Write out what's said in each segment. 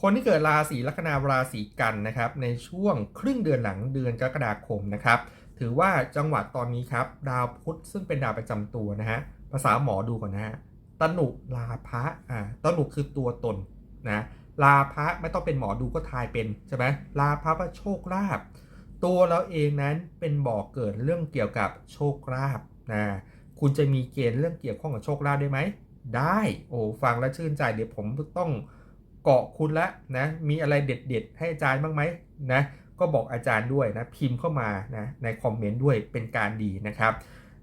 คนที่เกิดราศีลัคนาราศีกันนะครับในช่วงครึ่งเดือนหลังเดือนกรกฎาคมนะครับถือว่าจังหวัดตอนนี้ครับดาวพุธซึ่งเป็นดาวประจำตัวนะฮะภาษาหมอดูก่อนนะฮะตนุลาภะอ่าตนุคือตัวตนนะลาภะไม่ต้องเป็นหมอดูก็ทายเป็นใช่ไหมลาภะว่าโชคลาภตัวเราเองนั้นเป็นบ่อกเกิดเรื่องเกี่ยวกับโชคลาภนะคุณจะมีเกณฑ์เรื่องเกี่ยวข้องกับโชคลาภได้ไหมได้โอ้ฟังแล้วชื่นใจเดี๋ยวผมต้อง เกาะคุณละนะมีอะไรเด็ดๆ ให้อาจารย์บ้างไหมนะก็บอกอาจารย์ด้วยนะพิมพ์เข้ามานะในคอมเมนต์ด้วยเป็นการดีนะครับ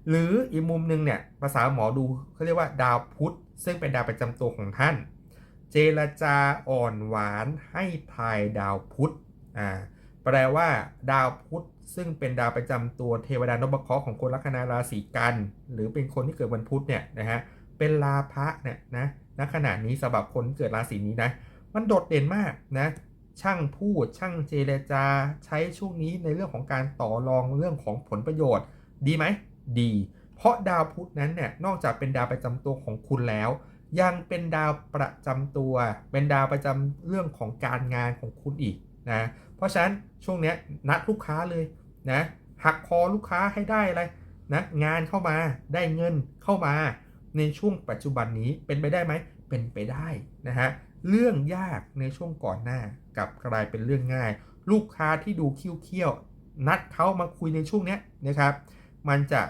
หรืออีกมุมหนึ่งเนี่ยภาษาหมอดูเขาเรียกว่าดาวพุธซึ่งเป็นดาวประจำตัวของท่าน เจรจาอ่อนหวานให้ทายดาวพุธอ่าแปลว่าดาวพุธซึ่งเป็นดาวประจำตัวเทวดานพเคราะห์ของคนลัคนาราศีกัน หรือเป็นคนที่เกิดวันพุธเนี่ยนะฮะเป็นลาภะเนี่ยนะณขณะนี้สำหรับคนเกิดราศีนี้นะ มันโดดเด่นมากนะช่างพูดช่างเจรจาใช้ช่วงนี้ในเรื่องของการต่อรองเรื่องของผลประโยชน์ ดีไหมดี เพราะดาวพุธนั้นเนี่ยนอกจากเป็นดาวประจำตัวของคุณแล้ว ยังเป็นดาวประจำตัว เป็นดาวประจำเรื่องของการงานของคุณอีกนะเพราะฉะนั้นช่วงเนี้ยนัดลูกค้าเลยนะหักคอลูกค้าให้ได้อะไรนะงานเข้ามาได้เงินเข้ามาในช่วงปัจจุบันนี้เป็นไปได้ไหมเป็นไปได้นะฮะ เรื่องยากในช่วงก่อนหน้ากับกลายเป็นเรื่องง่าย ลูกค้าที่ดูเคี้ยวๆนัดเขามาคุยในช่วงนี้นะครับ มันจะ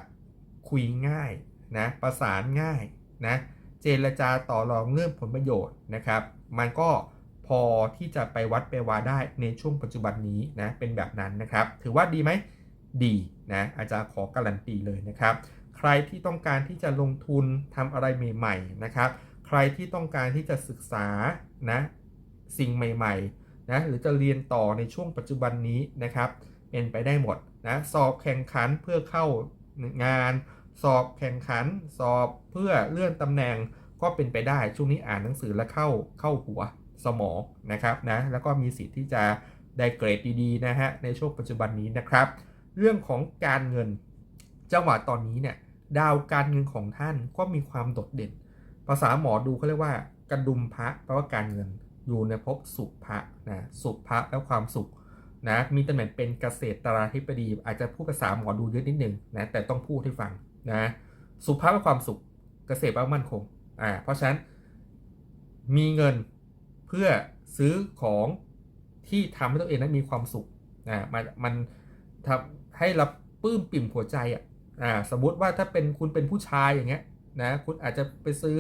คุยง่ายนะประสานง่ายนะเจรจาต่อรองเรื่องผลประโยชน์นะครับ มันก็พอที่จะไปวัดไปวาได้ในช่วงปัจจุบันนี้นะเป็นแบบนั้นนะครับ ถือว่าดีไหมดีนะอาจารย์ขอการันตีเลยนะครับ ใครที่ต้องการที่จะลงทุนทำอะไรใหม่ๆนะครับ ใครที่ต้องการที่จะศึกษานะสิ่งใหม่ๆนะหรือจะเรียนต่อในช่วงปัจจุบันนี้นะครับ เป็นไปได้หมดนะสอบแข่งขันเพื่อเข้างาน สอบแข่งขัน สอบเพื่อเลื่อนตำแหน่งก็เป็นไปได้ช่วงนี้อ่านหนังสือแล้วเข้าเข้าหัวสมองนะครับนะแล้วก็มีสิทธิ์ที่จะได้เกรดดีๆนะฮะในช่วงปัจจุบันนี้นะครับ เรื่องของการเงินจังหวะตอนนี้เนี่ยดาวการเงินของท่านก็มีความโดดเด่น ภาษาหมอดูเขาเรียกว่ากระดุมพระแปลว่าการเงินอยู่ในภพสุภะนะสุภะแล้วความสุขนะมีตำแหน่งเป็นเกษตราธิบดี อาจจะพูดภาษาหมอดูเยอะนิดนึงนะแต่ต้องพูดให้ฟังนะสุภะแปลความสุขเกษตรแปลมั่นคงอ่าเพราะฉะนั้นมีเงินเพื่อซื้อของที่ทำให้ตัวเองนั้นมีความสุขอ่ามันมันทำให้รับปลื้มปิ่มหัวใจอะอ่าสมมติว่าถ้าเป็นคุณเป็นผู้ชายอย่างเงี้ย นะคุณอาจจะไปซื้อ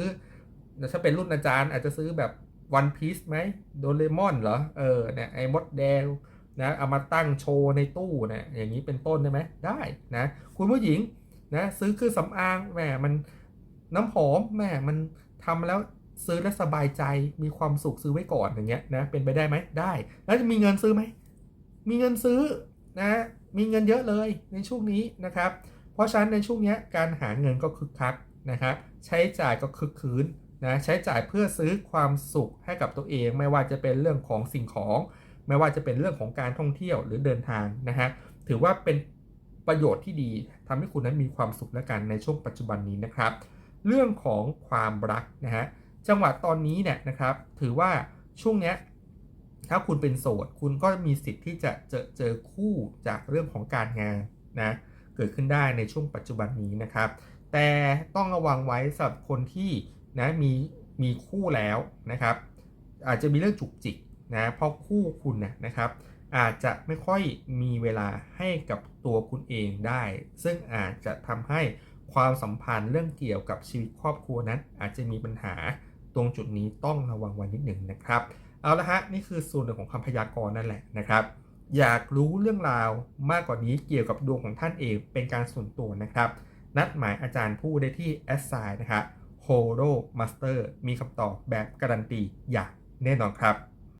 ถ้าเป็นรุ่นอาจารย์อาจจะซื้อแบบวันพีซไหมโดเรมอนเหรอเออเนี่ยไอ้มดแดงนะเอามาตั้งโชว์ในตู้เนี่ยอย่างนี้เป็นต้นได้ไหมได้นะคุณผู้หญิงนะซื้อเครื่องสำอางแหมมันน้ำหอมแหมมันทำแล้วซื้อแล้วสบายใจมีความสุขซื้อไว้ก่อนอย่างเงี้ยนะเป็นไปได้ไหมได้ แล้วจะมีเงินซื้อไหมมีเงินซื้อนะมีเงินเยอะเลยในช่วงนี้นะครับ เพราะฉะนั้นในช่วงนี้การหาเงินก็คึกคัก นะครับใช้จ่ายก็คึกคืนนะใช้จ่ายเพื่อซื้อความสุขให้กับตัวเอง ไม่ว่าจะเป็นเรื่องของสิ่งของ ไม่ว่าจะเป็นเรื่องของการท่องเที่ยวหรือเดินทางนะฮะถือว่าเป็นประโยชน์ที่ดีทำให้คุณนั้นมีความสุขและกันในช่วงปัจจุบันนี้นะครับ เรื่องของความรักนะฮะจังหวะตอนนี้เนี่ยนะครับ ถือว่าช่วงเนี้ยถ้าคุณเป็นโสด คุณก็มีสิทธิ์ที่จะเจอเจอคู่จากเรื่องของการงานนะเกิดขึ้นได้ในช่วงปัจจุบันนี้นะครับ แต่ต้องระวังไว้สำหรับคนที่นะมีมีคู่แล้วนะครับ อาจจะมีเรื่องจุกจิกนะเพราะคู่คุณนะนะครับ อาจจะไม่ค่อยมีเวลาให้กับตัวคุณเองได้ ซึ่งอาจจะทำให้ความสัมพันธ์เรื่องเกี่ยวกับชีวิตครอบครัวนั้น อาจจะมีปัญหาตรงจุดนี้ต้องระวังไว้นิดหนึ่งนะครับ เอาละฮะนี่คือส่วนหนึ่งของคำพยากรณ์นั่นแหละนะครับ อยากรู้เรื่องราวมากกว่านี้เกี่ยวกับดวงของท่านเองเป็นการส่วนตัวนะครับ นัดหมายอาจารย์ผู้ได้ที่ s อ s นะครับ Holo Master มีคำตอบแบบการันตีอย่างแน่นอนครับ